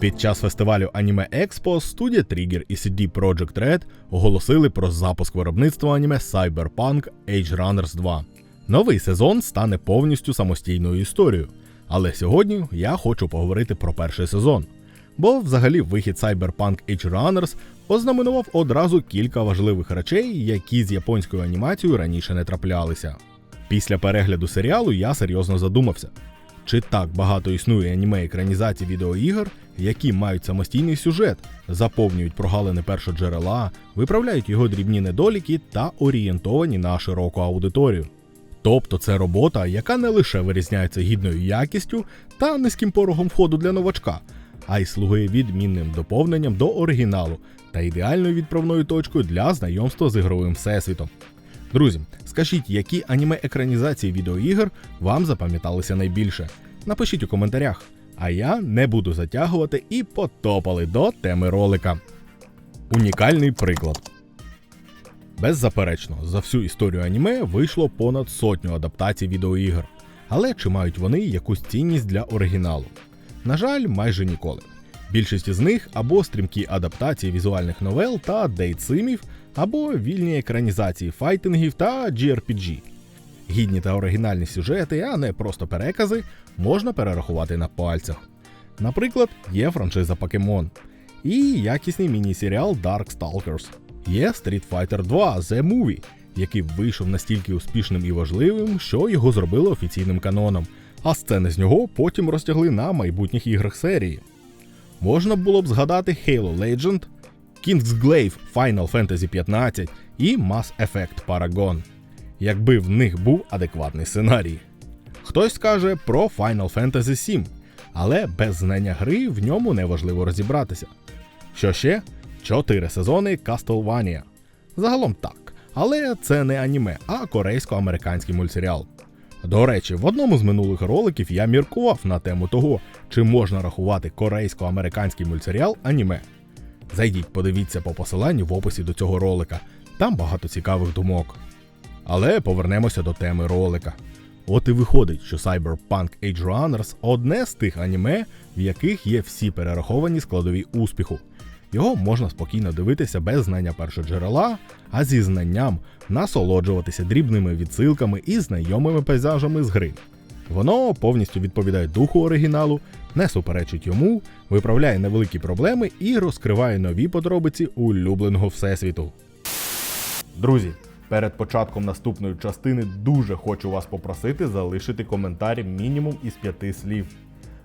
Під час фестивалю Anime Expo студія Trigger і CD Projekt Red оголосили про запуск виробництва аніме Cyberpunk Age Runners 2. Новий сезон стане повністю самостійною історією. Але сьогодні я хочу поговорити про перший сезон. Бо взагалі вихід Cyberpunk Age Runners ознаменував одразу кілька важливих речей, які з японською анімацією раніше не траплялися. Після перегляду серіалу я серйозно задумався, чи так багато існує аніме екранізацій відеоігр, які мають самостійний сюжет, заповнюють прогалини першоджерела, виправляють його дрібні недоліки та орієнтовані на широку аудиторію. Тобто це робота, яка не лише вирізняється гідною якістю та низьким порогом входу для новачка, а й слугує відмінним доповненням до оригіналу та ідеальною відправною точкою для знайомства з ігровим всесвітом. Друзі, скажіть, які аніме екранізації відеоігр вам запам'яталися найбільше? Напишіть у коментарях. А я не буду затягувати і потопали до теми ролика. Унікальний приклад. Беззаперечно, за всю історію аніме вийшло понад сотню адаптацій відеоігр. Але чи мають вони якусь цінність для оригіналу? На жаль, майже ніколи. Більшість з них або стрімкі адаптації візуальних новел та дейтсимів, або вільні екранізації файтингів та JRPG. Гідні та оригінальні сюжети, а не просто перекази, можна перерахувати на пальцях. Наприклад, є франшиза Покемон і якісний міні-серіал Dark Stalkers. Є Street Fighter 2 The Movie, який вийшов настільки успішним і важливим, що його зробили офіційним каноном, а сцени з нього потім розтягли на майбутніх іграх серії. Можна було б згадати Halo Legend, Kingsglaive Final Fantasy 15 і Mass Effect Paragon, якби в них був адекватний сценарій. Хтось скаже про Final Fantasy 7, але без знання гри в ньому неважливо розібратися. Що ще? Чотири сезони Castlevania. Загалом так, але це не аніме, а корейсько-американський мультсеріал. До речі, в одному з минулих роликів я міркував на тему того, чи можна рахувати корейсько-американський мультсеріал аніме. Зайдіть, подивіться по посиланню в описі до цього ролика, там багато цікавих думок. Але повернемося до теми ролика. От і виходить, що Cyberpunk Age Runners одне з тих аніме, в яких є всі перераховані складові успіху. Його можна спокійно дивитися без знання першоджерела, а зі знанням насолоджуватися дрібними відсилками і знайомими пейзажами з гри. Воно повністю відповідає духу оригіналу, не суперечить йому, виправляє невеликі проблеми і розкриває нові подробиці улюбленого всесвіту. Друзі, перед початком наступної частини дуже хочу вас попросити залишити коментар мінімум із п'яти слів.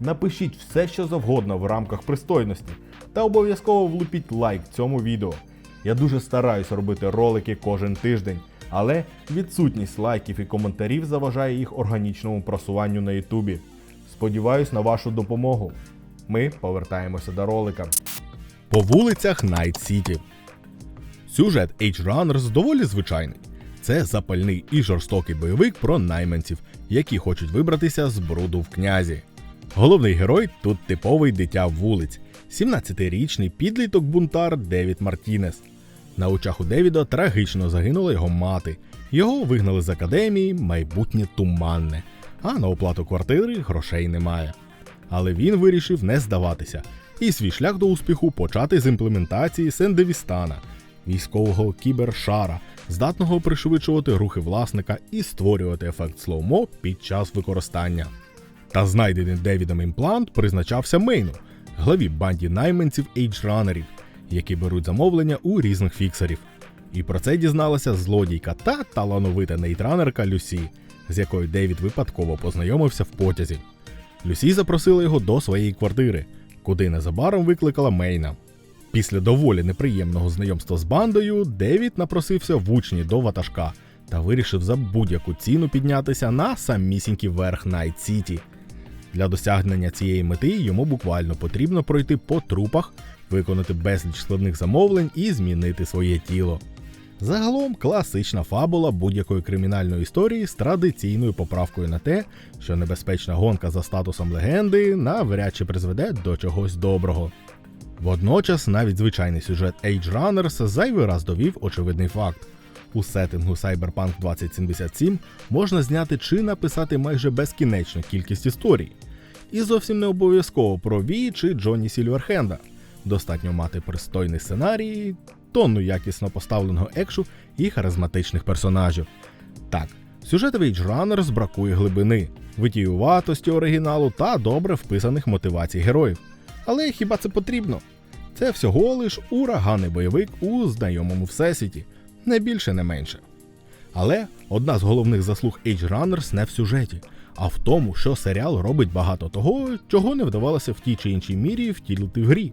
Напишіть все, що завгодно в рамках пристойності, та обов'язково влупіть лайк цьому відео. Я дуже стараюсь робити ролики кожен тиждень, але відсутність лайків і коментарів заважає їх органічному просуванню на Ютубі. Сподіваюсь на вашу допомогу. Ми повертаємося до ролика. По вулицях Найт Сіті. Сюжет Age Runners доволі звичайний. Це запальний і жорстокий бойовик про найманців, які хочуть вибратися з бруду в князі. Головний герой тут типовий дитя вулиць, 17-річний підліток бунтар Девід Мартінес. На очах у Девіда трагічно загинула його мати. Його вигнали з академії, майбутнє туманне, а на оплату квартири грошей немає. Але він вирішив не здаватися і свій шлях до успіху почати з імплементації Сендевістана, військового кібершара, здатного пришвидшувати рухи власника і створювати ефект слоумо під час використання. Та знайдений Девідом імплант призначався Мейну, главі банді найманців ейджранерів, які беруть замовлення у різних фіксерів. І про це дізналася злодійка та талановита нейтранерка Люсі, з якою Девід випадково познайомився в потязі. Люсі запросила його до своєї квартири, куди незабаром викликала Мейна. Після доволі неприємного знайомства з бандою Девід напросився в учні до ватажка та вирішив за будь-яку ціну піднятися на самісінький верх Найт Сіті. Для досягнення цієї мети йому буквально потрібно пройти по трупах, виконати безліч складних замовлень і змінити своє тіло. Загалом класична фабула будь-якої кримінальної історії з традиційною поправкою на те, що небезпечна гонка за статусом легенди навряд чи призведе до чогось доброго. Водночас навіть звичайний сюжет Age Runners зайвий раз довів очевидний факт. У сеттингу Cyberpunk 2077 можна зняти чи написати майже безкінечну кількість історій. І зовсім не обов'язково про Ві чи Джонні Сільверхенда. Достатньо мати пристойний сценарій, тонну якісно поставленого екшу і харизматичних персонажів. Так, сюжетовий Age бракує глибини, витіюватості оригіналу та добре вписаних мотивацій героїв. Але хіба це потрібно? Це всього лиш ураганний бойовик у знайомому всесвіті, не більше, не менше. Але одна з головних заслуг Age Runners не в сюжеті, а в тому, що серіал робить багато того, чого не вдавалося в тій чи іншій мірі втілити в грі.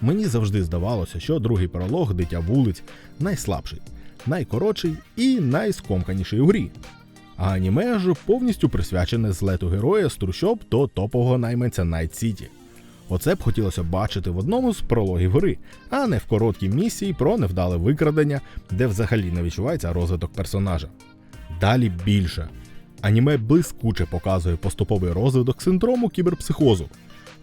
Мені завжди здавалося, що другий пролог Дитя вулиць найслабший, найкоротший і найскомканіший у грі. А аніме ж повністю присвячене злету героя з трущоб до топового найманця Найт Сіті. Оце б хотілося бачити в одному з прологів гри, а не в короткій місії про невдале викрадення, де взагалі не відчувається розвиток персонажа. Далі більше. Аніме блискуче показує поступовий розвиток синдрому кіберпсихозу,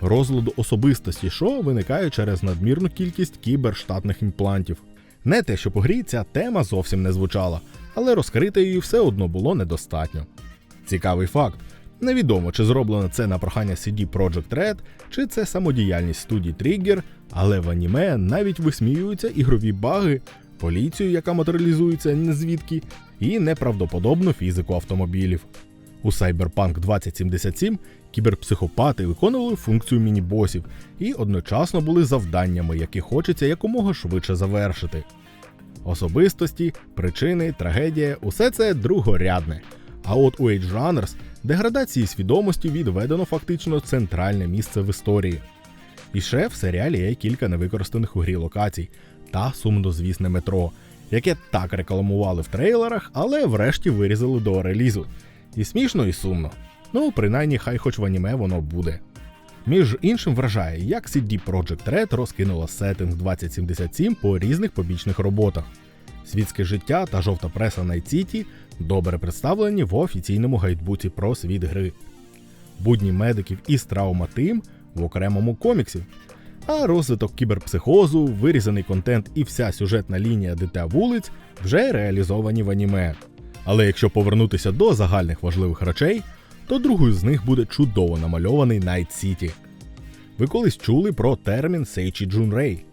розладу особистості, що виникає через надмірну кількість кіберштатних імплантів. Не те, що по грі ця тема зовсім не звучала, але розкрити її все одно було недостатньо. Цікавий факт. Невідомо, чи зроблено це на прохання CD Projekt Red, чи це самодіяльність студії Trigger, але в аніме навіть висміюються ігрові баги, поліцію, яка матеріалізується звідки, і неправдоподобну фізику автомобілів. У Cyberpunk 2077 кіберпсихопати виконували функцію міні-босів і одночасно були завданнями, які хочеться якомога швидше завершити. Особистості, причини, трагедія усе це другорядне. А от у Age Runners деградації свідомості відведено фактично центральне місце в історії. І ще в серіалі є кілька невикористаних у грі локацій та сумнозвісне метро, яке так рекламували в трейлерах, але врешті вирізали до релізу. І смішно, і сумно. Ну, принаймні, хай хоч в аніме воно буде. Між іншим вражає, як CD Projekt Red розкинула сеттинг 2077 по різних побічних роботах. Світське життя та жовта преса Night City добре представлені в офіційному гайдбуці про світ гри. Будні медиків із Травма Тим в окремому коміксі. А розвиток кіберпсихозу, вирізаний контент і вся сюжетна лінія дитя вулиць вже реалізовані в аніме. Але якщо повернутися до загальних важливих речей, то другою з них буде чудово намальований Найт Сіті. Ви колись чули про термін Сейчі Джунрей.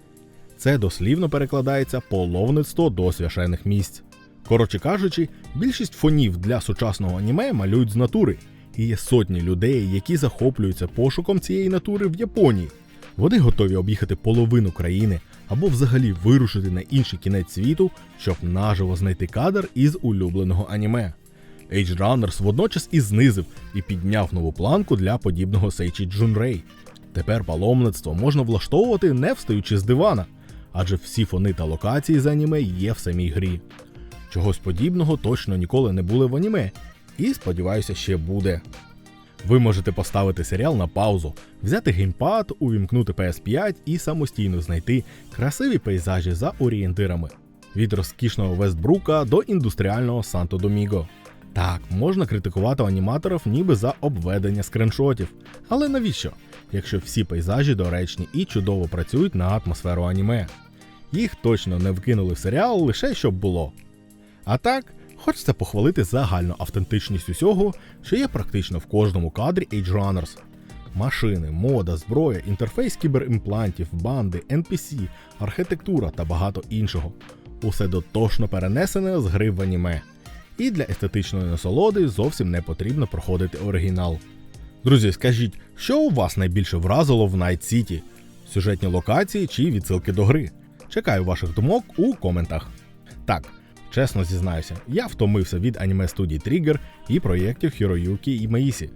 Це дослівно перекладається половництво до священих місць. Коротше кажучи, більшість фонів для сучасного аніме малюють з натури, і є сотні людей, які захоплюються пошуком цієї натури в Японії. Вони готові об'їхати половину країни або взагалі вирушити на інший кінець світу, щоб наживо знайти кадр із улюбленого аніме. Age Runners водночас і знизив і підняв нову планку для подібного Сейчі Джунрей. Тепер паломництво можна влаштовувати не встаючи з дивана, адже всі фони та локації з аніме є в самій грі. Чогось подібного точно ніколи не були в аніме, і сподіваюся, ще буде. Ви можете поставити серіал на паузу, взяти геймпад, увімкнути PS5 і самостійно знайти красиві пейзажі за орієнтирами від розкішного Вестбрука до індустріального Санто Доміго. Так, можна критикувати аніматорів ніби за обведення скриншотів. Але навіщо? Якщо всі пейзажі доречні і чудово працюють на атмосферу аніме. Їх точно не вкинули в серіал лише щоб було. А так, хочеться похвалити загальну автентичність усього, що є практично в кожному кадрі Age Runners. Машини, мода, зброя, інтерфейс кіберимплантів, банди, NPC, архітектура та багато іншого. Усе дотошно перенесене з гри в аніме. І для естетичної насолоди зовсім не потрібно проходити оригінал. Друзі, скажіть, що у вас найбільше вразило в Night City? Сюжетні локації чи відсилки до гри? Чекаю ваших думок у коментах. Так, чесно зізнаюся, я втомився від аніме студії Trigger і проєктів Хіроюкі і Маїсі.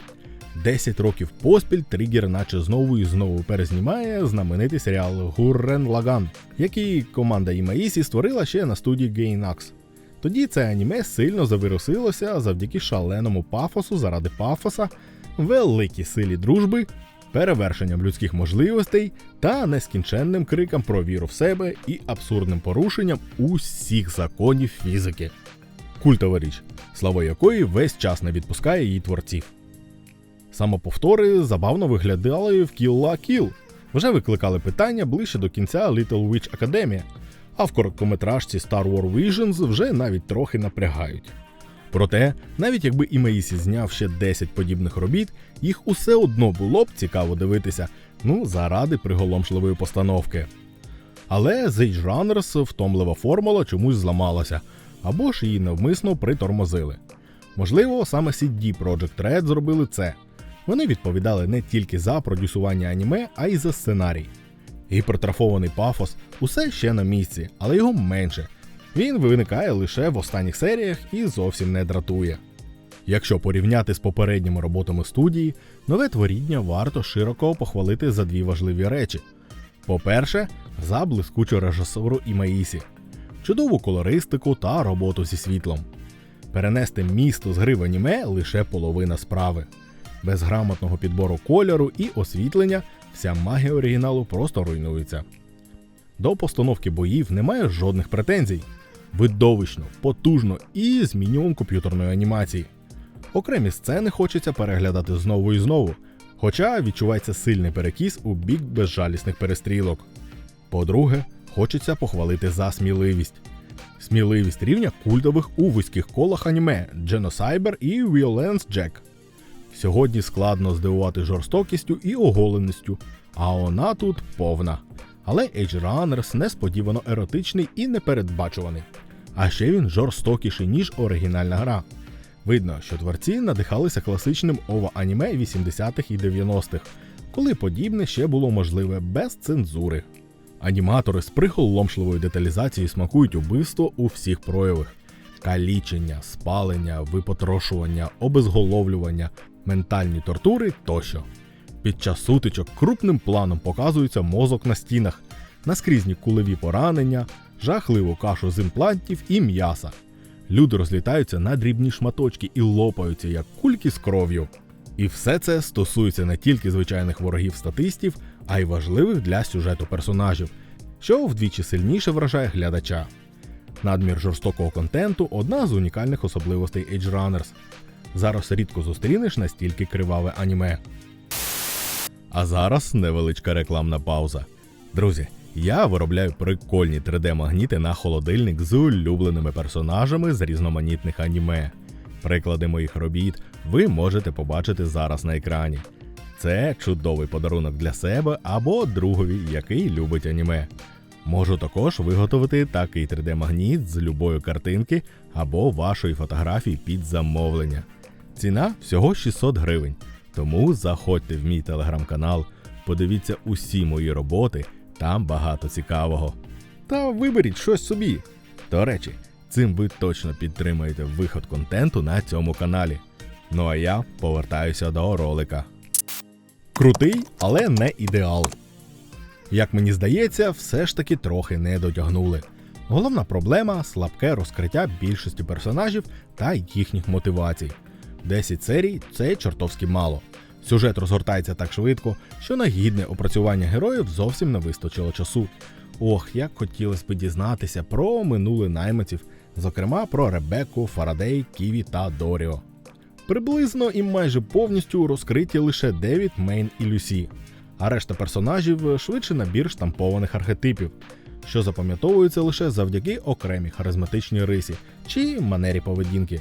10 років поспіль Тригер наче знову і знову перезнімає знаменитий серіал Гуррен Лаган, який команда Імаїсі створила ще на студії Gainax. Тоді це аніме сильно завирусилося завдяки шаленому пафосу заради пафоса, великій силі дружби, перевершенням людських можливостей та нескінченним крикам про віру в себе і абсурдним порушенням усіх законів фізики. Культова річ, слава якої весь час не відпускає її творців. Самоповтори забавно виглядали в Kill la Kill. Вже викликали питання ближче до кінця Little Witch Academia, а в короткометражці Star Wars Visions вже навіть трохи напрягають. Проте, навіть якби Імеїсі зняв ще 10 подібних робіт, їх усе одно було б цікаво дивитися, ну, заради приголомшливої постановки. Але з Age Runners втомлива формула чомусь зламалася, або ж її навмисно притормозили. Можливо, саме CD Projekt Red зробили це. Вони відповідали не тільки за продюсування аніме, а й за сценарій. Гіпертрафований пафос усе ще на місці, але його менше. Він виникає лише в останніх серіях і зовсім не дратує. Якщо порівняти з попередніми роботами студії, нове творіння варто широко похвалити за дві важливі речі. По-перше, за блискучу режисуру Імаїсі, чудову колористику та роботу зі світлом. Перенести місто з гри в аніме лише половина справи. Без грамотного підбору кольору і освітлення вся магія оригіналу просто руйнується. До постановки боїв немає жодних претензій. Видовищно, потужно і з мінімум комп'ютерної анімації. Окремі сцени хочеться переглядати знову і знову, хоча відчувається сильний перекіс у бік безжалісних перестрілок. По-друге, хочеться похвалити за сміливість. Сміливість рівня культових у вузьких колах аніме Genocide і Violence Jack. Сьогодні складно здивувати жорстокістю і оголеністю, а вона тут повна. Але Age Runners несподівано еротичний і непередбачуваний. А ще він жорстокіший, ніж оригінальна гра. Видно, що творці надихалися класичним ова аніме 80-х і 90-х, коли подібне ще було можливе без цензури. Аніматори з приголомшливою деталізацією смакують убивство у всіх проявах: калічення, спалення, випотрошування, обезголовлювання, ментальні тортури тощо. Під час сутичок крупним планом показується мозок на стінах, наскрізні кулеві поранення, жахливу кашу з імплантів і м'яса. Люди розлітаються на дрібні шматочки і лопаються, як кульки з кров'ю. І все це стосується не тільки звичайних ворогів статистів, а й важливих для сюжету персонажів, що вдвічі сильніше вражає глядача. Надмір жорстокого контенту одна з унікальних особливостей Age Runners. Зараз рідко зустрінеш настільки криваве аніме. А зараз невеличка рекламна пауза. Друзі, я виробляю прикольні 3D-магніти на холодильник з улюбленими персонажами з різноманітних аніме. Приклади моїх робіт ви можете побачити зараз на екрані. Це чудовий подарунок для себе або другові, який любить аніме. Можу також виготовити такий 3D-магніт з любої картинки або вашої фотографії під замовлення. Ціна всього 600 гривень. Тому заходьте в мій телеграм-канал, подивіться усі мої роботи, там багато цікавого. Та виберіть щось собі. До речі, цим ви точно підтримаєте виход контенту на цьому каналі. Ну а я повертаюся до ролика. Крутий, але не ідеал. Як мені здається, все ж таки трохи не дотягнули. Головна проблема слабке розкриття більшості персонажів та їхніх мотивацій. 10 серій це чортовськи мало. Сюжет розгортається так швидко, що на гідне опрацювання героїв зовсім не вистачило часу. Ох, як хотілося б дізнатися про минуле найманців, зокрема про Ребекку, Фарадей, Ківі та Доріо. Приблизно і майже повністю розкриті лише Девід, Мейн і Люсі, а решта персонажів швидше набір штампованих архетипів, що запам'ятовуються лише завдяки окремій харизматичній рисі чи манері поведінки.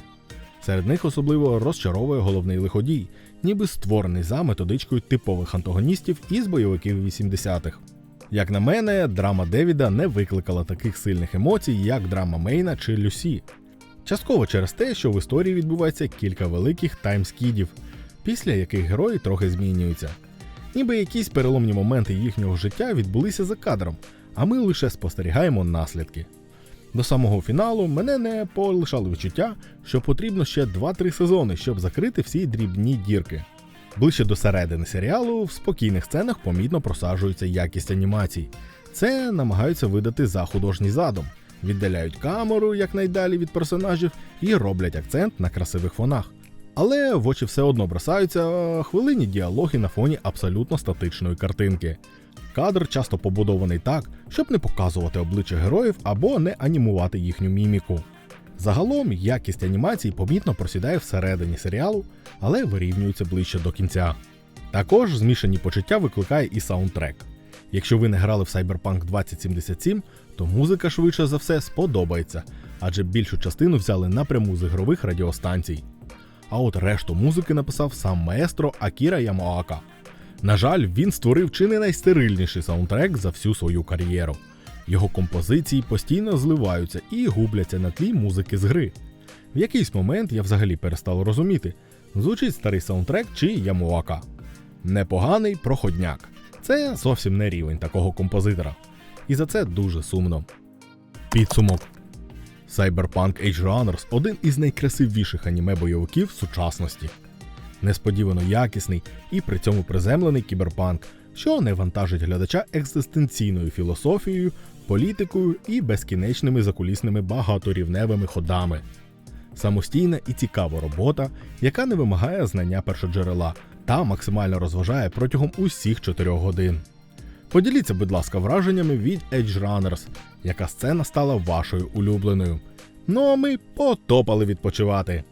Серед них особливо розчаровує головний лиходій, ніби створений за методичкою типових антагоністів із бойовиків 80-х. Як на мене, драма Девіда не викликала таких сильних емоцій, як драма Мейна чи Люсі. Частково через те, що в історії відбувається кілька великих таймскідів, після яких герої трохи змінюються. Ніби якісь переломні моменти їхнього життя відбулися за кадром, а ми лише спостерігаємо наслідки. До самого фіналу мене не полишали відчуття, що потрібно ще 2-3 сезони, щоб закрити всі дрібні дірки. Ближче до середини серіалу в спокійних сценах помітно просаджується якість анімацій. Це намагаються видати за художній задум, віддаляють камеру якнайдалі від персонажів і роблять акцент на красивих фонах. Але в очі все одно бросаються хвилинні діалоги на фоні абсолютно статичної картинки. Кадр часто побудований так, щоб не показувати обличчя героїв або не анімувати їхню міміку. Загалом якість анімації помітно просідає всередині серіалу, але вирівнюється ближче до кінця. Також змішані почуття викликає і саундтрек. Якщо ви не грали в Cyberpunk 2077, то музика швидше за все сподобається, адже більшу частину взяли напряму з ігрових радіостанцій. А от решту музики написав сам маестро Акіра Ямоака. На жаль, він створив чи не найстерильніший саундтрек за всю свою кар'єру. Його композиції постійно зливаються і губляться на тлі музики з гри. В якийсь момент я взагалі перестав розуміти, звучить старий саундтрек чи Ямоака. Непоганий проходняк. Це зовсім не рівень такого композитора. І за це дуже сумно. Підсумок. Cyberpunk Age Runners один із найкрасивіших аніме-бойовиків сучасності. Несподівано якісний і при цьому приземлений кіберпанк, що не вантажить глядача екзистенційною філософією, політикою і безкінечними закулісними багаторівневими ходами. Самостійна і цікава робота, яка не вимагає знання першоджерела та максимально розважає протягом усіх 4 годин. Поділіться, будь ласка, враженнями від Edge Runners, яка сцена стала вашою улюбленою. Ну а ми потопали відпочивати.